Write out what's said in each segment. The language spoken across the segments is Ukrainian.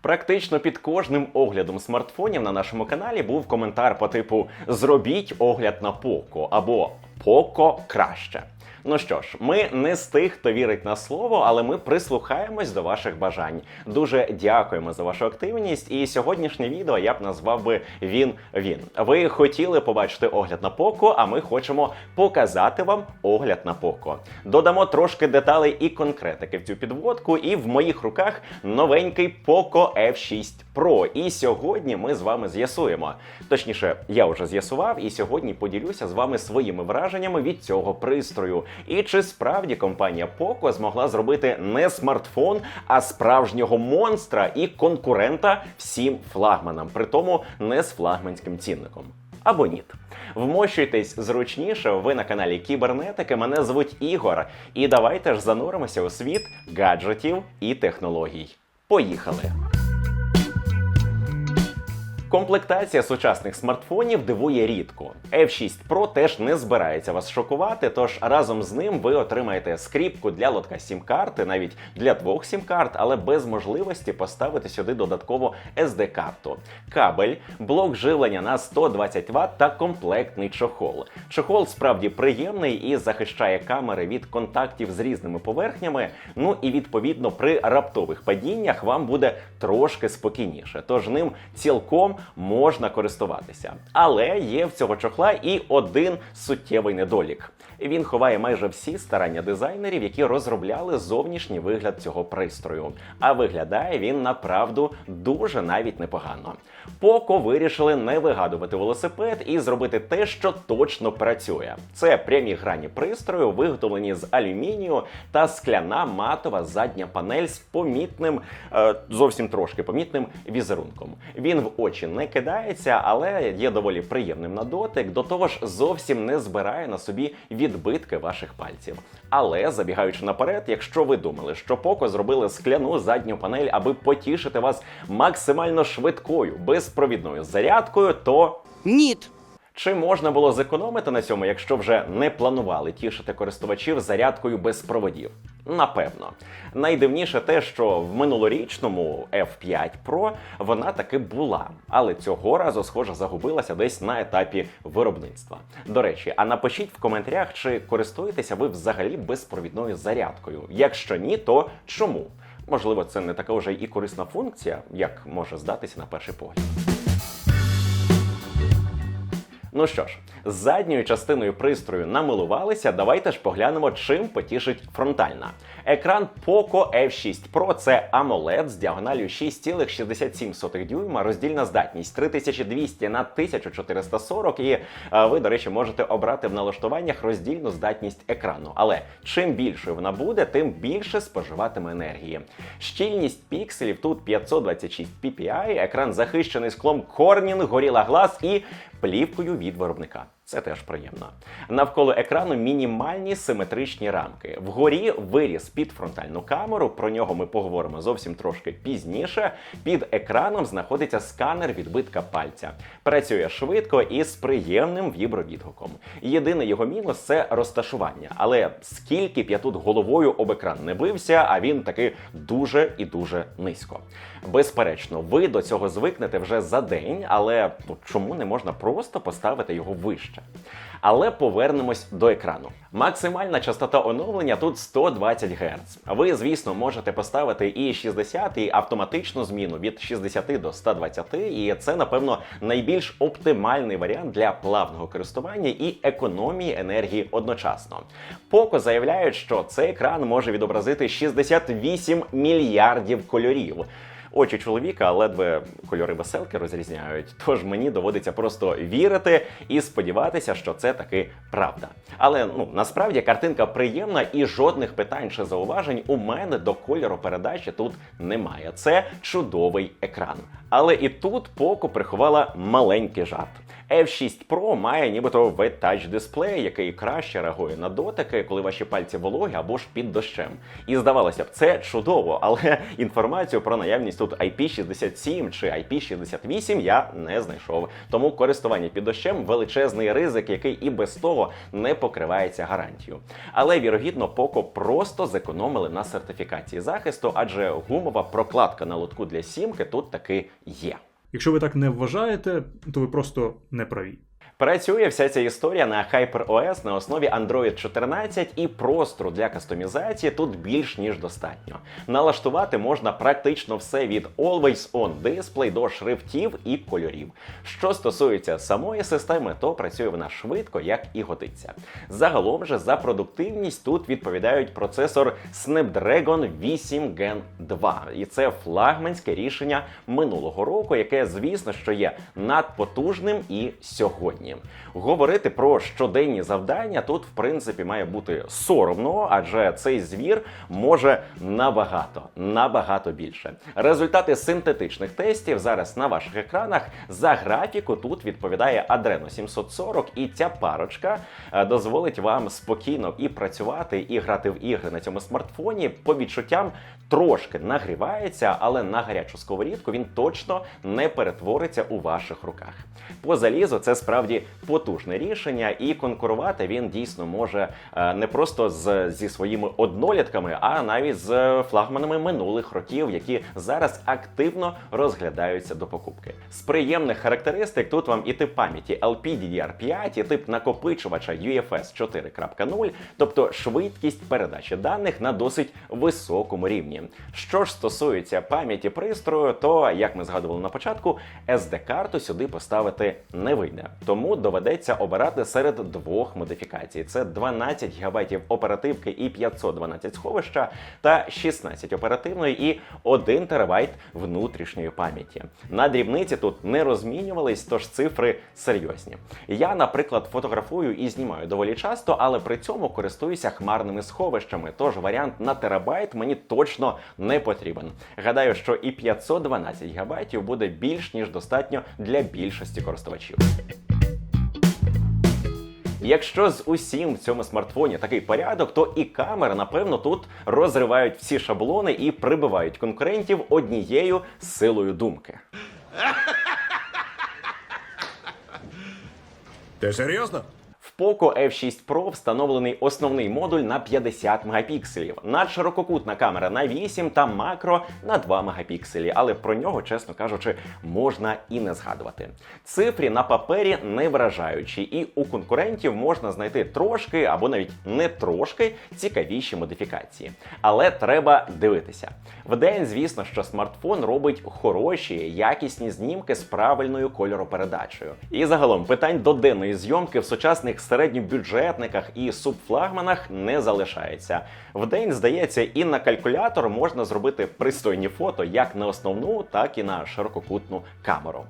Практично під кожним оглядом смартфонів на нашому каналі був коментар по типу Зробіть огляд на Poco або Poco краще. Ну що ж, ми не з тих, хто вірить на слово, але ми прислухаємось до ваших бажань. Дуже дякуємо за вашу активність. І сьогоднішнє відео я б назвав би він він. Ви хотіли побачити огляд на Poco, а ми хочемо показати вам огляд на Poco. Додамо трошки деталей і конкретики в цю підводку. І в моїх руках новенький Poco F6 Pro. І сьогодні ми з вами з'ясуємо. Точніше, я вже з'ясував, і сьогодні поділюся з вами своїми враженнями від цього пристрою. І чи справді компанія Poco змогла зробити не смартфон, а справжнього монстра і конкурента всім флагманам, при тому не з флагманським цінником. Або ні. Вмощуйтесь зручніше. Ви на каналі Кібернетики. Мене звуть Ігор. І давайте ж зануримося у світ гаджетів і технологій. Поїхали! Комплектація сучасних смартфонів дивує рідко. F6 Pro теж не збирається вас шокувати, тож разом з ним ви отримаєте скріпку для лотка сім-карти, навіть для двох сім-карт, але без можливості поставити сюди додатково SD-карту. Кабель, блок живлення на 120 Вт та комплектний чохол. Чохол справді приємний і захищає камери від контактів з різними поверхнями. Ну і відповідно при раптових падіннях вам буде трошки спокійніше. Тож ним цілком можна користуватися. Але є в цього чохла і один суттєвий недолік. Він ховає майже всі старання дизайнерів, які розробляли зовнішній вигляд цього пристрою. А виглядає він направду дуже навіть непогано. Поко вирішили не вигадувати велосипед і зробити те, що точно працює. Це прямі грані пристрою, виготовлені з алюмінію та скляна матова задня панель з помітним, е, зовсім трошки помітним візерунком. Він в очі не кидається, але є доволі приємним на дотик. До того ж, зовсім не збирає на собі відбитки ваших пальців. Але забігаючи наперед, якщо ви думали, що Poco зробили скляну задню панель, аби потішити вас максимально швидкою безпровідною зарядкою, то Ніт. Чи можна було зекономити на цьому, якщо вже не планували тішити користувачів зарядкою без проводів? Напевно. Найдивніше те, що в минулорічному F5 Pro вона таки була, але цього разу, схоже, загубилася десь на етапі виробництва. До речі, а напишіть в коментарях, чи користуєтеся ви взагалі безпровідною зарядкою. Якщо ні, то чому? Можливо, це не така вже і корисна функція, як може здатися на перший погляд. Ну що ж, з задньою частиною пристрою намилувалися. Давайте ж поглянемо, чим потішить фронтальна. Екран Poco F6 Pro це AMOLED з діагональю 6,67 дюйма, роздільна здатність 3200 на 1440. І е, ви, до речі, можете обрати в налаштуваннях роздільну здатність екрану. Але чим більшою вона буде, тим більше споживатиме енергії. Щільність пікселів тут 526 ppi, екран захищений склом Corning Gorilla Glass і плівкою від виробника. Це теж приємно. Навколо екрану мінімальні симетричні рамки. Вгорі виріс під фронтальну камеру. Про нього ми поговоримо зовсім трошки пізніше. Під екраном знаходиться сканер відбитка пальця. Працює швидко і з приємним вібровідгуком. Єдиний його мінус це розташування. Але скільки б я тут головою об екран не бився, а він таки дуже і дуже низько. Безперечно, ви до цього звикнете вже за день, але ну, чому не можна просто поставити його вище? Але повернемось до екрану. Максимальна частота оновлення тут 120 Гц. Ви, звісно, можете поставити і 60, і автоматичну зміну від 60 до 120, і це, напевно, найбільш оптимальний варіант для плавного користування і економії енергії одночасно. Poco заявляють, що цей екран може відобразити 68 мільярдів кольорів. Очі чоловіка ледве кольори веселки розрізняють, тож мені доводиться просто вірити і сподіватися, що це таки правда. Але ну насправді картинка приємна і жодних питань чи зауважень у мене до кольору передачі тут немає. Це чудовий екран. Але і тут Poco приховала маленький жарт. F6 Pro має нібито V-Touch дисплей, який краще реагує на дотики, коли ваші пальці вологі або ж під дощем. І здавалося б, це чудово, але інформацію про наявність тут IP67 чи IP68 я не знайшов. Тому користування під дощем величезний ризик, який і без того не покривається гарантією. Але вірогідно, Poco просто зекономили на сертифікації захисту, адже гумова прокладка на лотку для сімки тут таки є. Якщо ви так не вважаєте, то ви просто не праві. Працює вся ця історія на HyperOS на основі Android 14 і простору для кастомізації тут більш ніж достатньо. Налаштувати можна практично все від Always On Display до шрифтів і кольорів. Що стосується самої системи, то працює вона швидко, як і годиться. Загалом же за продуктивність тут відповідають процесор Snapdragon 8 Gen 2. І це флагманське рішення минулого року, яке, звісно, що є надпотужним і сьогодні. Говорити про щоденні завдання тут, в принципі, має бути соромно, адже цей звір може набагато, набагато більше. Результати синтетичних тестів зараз на ваших екранах. За графіку тут відповідає Adreno 740, і ця парочка е, дозволить вам спокійно і працювати, і грати в ігри на цьому смартфоні. По відчуттям трошки нагрівається, але на гарячу сковорідку він точно не перетвориться у ваших руках. По залізу це справді потужне рішення, і конкурувати він дійсно може е, не просто з, зі своїми однолітками, а навіть з флагманами минулих років, які зараз активно розглядаються до покупки. З приємних характеристик тут вам і тип пам'яті LPDDR5, і тип накопичувача UFS 4.0, тобто швидкість передачі даних на досить високому рівні. Що ж стосується пам'яті пристрою, то як ми згадували на початку, SD-карту сюди поставити не вийде. Тому доведеться обирати серед двох модифікацій: це 12 ГБ оперативки і 512 сховища, та 16 оперативної і 1 ТБ внутрішньої пам'яті. На дрібниці тут не розмінювались, тож цифри серйозні. Я, наприклад, фотографую і знімаю доволі часто, але при цьому користуюся хмарними сховищами. Тож варіант на терабайт мені точно не потрібен. Гадаю, що і 512 ГБ буде більш ніж достатньо для більшості користувачів. Якщо з усім в цьому смартфоні такий порядок, то і камери, напевно, тут розривають всі шаблони і прибивають конкурентів однією силою думки. Ти серйозно? Poco F6 Pro встановлений основний модуль на 50 мегапікселів, надширококутна камера на 8 та макро на 2 мегапікселі, але про нього, чесно кажучи, можна і не згадувати. Цифрі на папері не вражаючі, і у конкурентів можна знайти трошки або навіть не трошки цікавіші модифікації. Але треба дивитися. Вдень, звісно, що смартфон робить хороші, якісні знімки з правильною кольоропередачею. І загалом питань до денної зйомки в сучасних середньобюджетниках і субфлагманах не залишається. Вдень, здається, і на калькулятор можна зробити пристойні фото як на основну, так і на ширококутну камеру.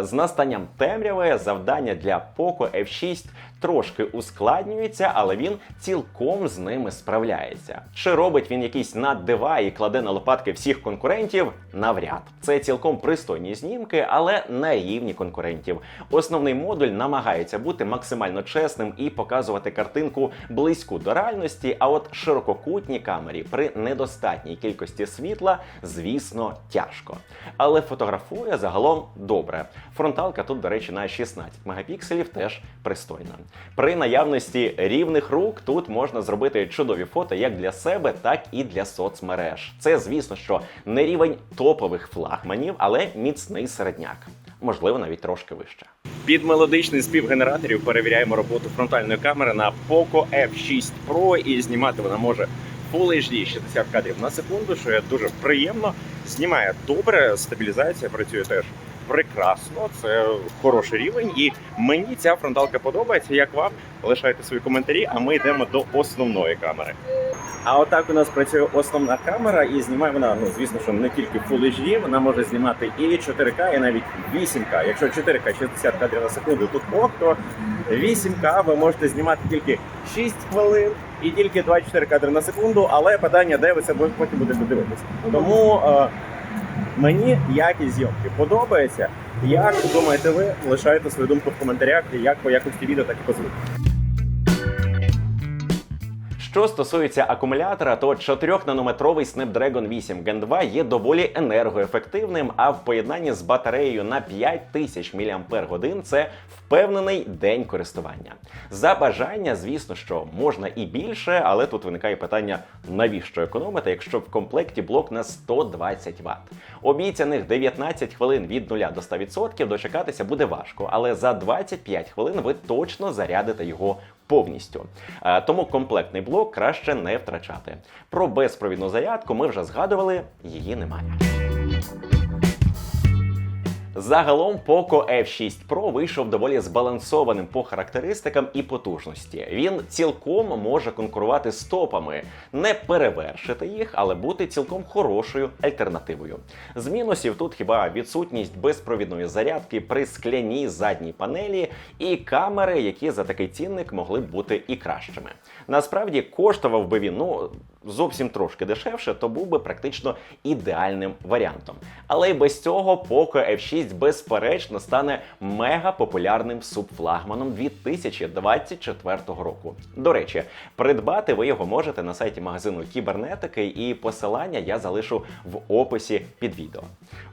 З настанням темряви завдання для Poco F6 трошки ускладнюється, але він цілком з ними справляється. Чи робить він якісь наддива і кладе на лопатки всіх конкурентів? Навряд. Це цілком пристойні знімки, але на рівні конкурентів. Основний модуль намагається бути максимально чесним і показувати картинку близьку до реальності. А от ширококутній камері при недостатній кількості світла, звісно, тяжко. Але фотографує загалом добре. Фронталка тут, до речі, на 16 мегапікселів теж пристойна. При наявності рівних рук тут можна зробити чудові фото як для себе, так і для соцмереж. Це, звісно, що не рівень топових флагманів, але міцний середняк. Можливо, навіть трошки вище. Під мелодичний спів генераторів перевіряємо роботу фронтальної камери на Poco F6 Pro і знімати вона може Full HD 60 кадрів на секунду, що є дуже приємно. Знімає добре, стабілізація працює теж прекрасно. Це хороший рівень, і мені ця фронталка подобається. Як вам? Лишайте свої коментарі, а ми йдемо до основної камери. А отак у нас працює основна камера, і знімає вона, ну звісно, що не тільки Full HD, вона може знімати і 4К, і навіть 8К. Якщо 4К 60 кадрів на секунду тут ок, то 8К ви можете знімати тільки 6 хвилин і тільки 24 кадри на секунду, але питання, де ви це потім будете дивитися. Тому е, Мені якість зйомки подобається. Як думаєте ви? Лишайте свою думку в коментарях, як по якості відео, так і по звуку. Що стосується акумулятора, то 4-нанометровий Snapdragon 8 Gen 2 є доволі енергоефективним, а в поєднанні з батареєю на 5000 мАч це впевнений день користування. За бажання, звісно, що можна і більше, але тут виникає питання, навіщо економити, якщо в комплекті блок на 120 Вт. Обіцяних 19 хвилин від 0 до 100% дочекатися буде важко, але за 25 хвилин ви точно зарядите його повністю. Е, Тому комплектний блок краще не втрачати. Про безпровідну зарядку ми вже згадували, її немає. Загалом Poco F6 Pro вийшов доволі збалансованим по характеристикам і потужності. Він цілком може конкурувати з топами, не перевершити їх, але бути цілком хорошою альтернативою. З мінусів тут хіба відсутність безпровідної зарядки при скляній задній панелі і камери, які за такий цінник могли б бути і кращими. Насправді коштував би він ну зовсім трошки дешевше, то був би практично ідеальним варіантом. Але й без цього Poco F6 безперечно стане мега популярним субфлагманом 2024 року. До речі, придбати ви його можете на сайті магазину кібернетики, і посилання я залишу в описі під відео.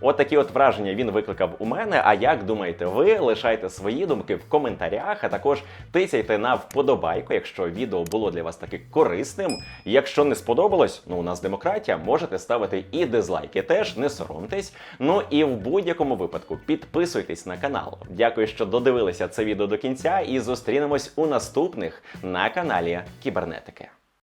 От такі от враження він викликав у мене. А як думаєте ви? Лишайте свої думки в коментарях, а також тицяйте на вподобайку, якщо відео було для вас таки корисним. Якщо не сподобалось, ну у нас демократія, можете ставити і дизлайки. Теж не соромтесь. Ну і в будь-якому випадку підписуйтесь на канал. Дякую, що додивилися це відео до кінця, і зустрінемось у наступних на каналі Кібернетики.